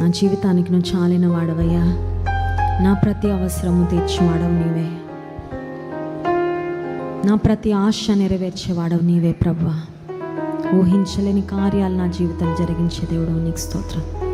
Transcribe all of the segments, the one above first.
నా జీవితానికి నువ్వు చాలిన వాడవయ్యా. నా ప్రతి అవసరము తీర్చేవాడవు నీవే. నా ప్రతి ఆశ నెరవేర్చేవాడవు నీవే ప్రభా. ఊహించలేని కార్యాలు నా జీవితం జరిగించే దేవుడు నీకు స్తోత్రం.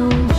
Oh.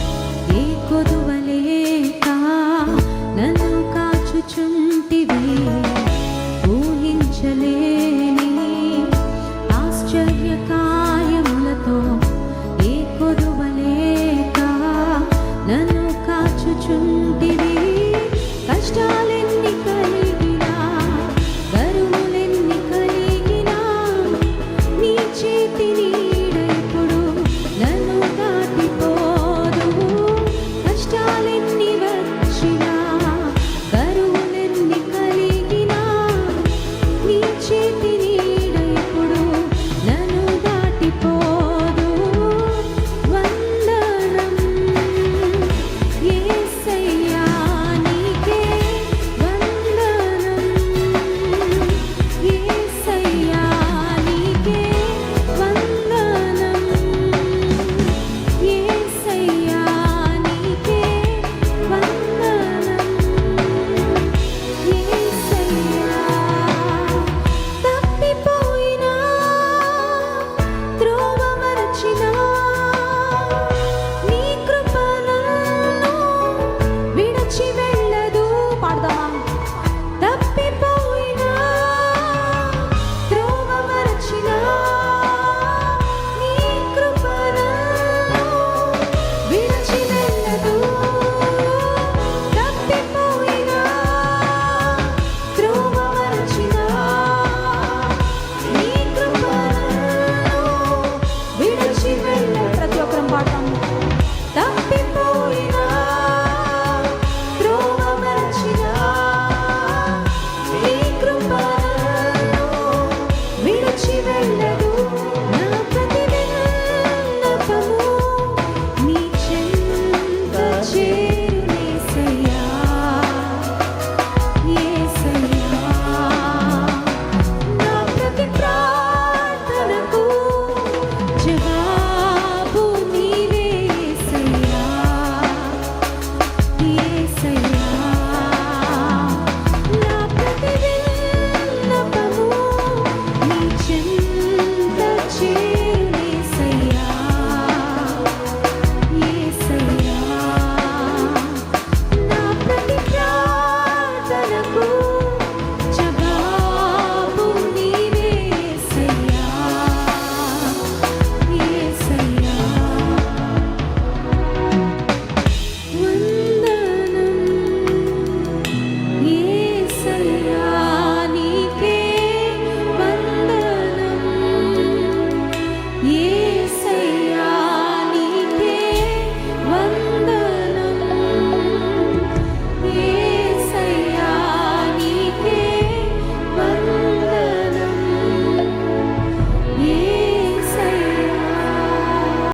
夸张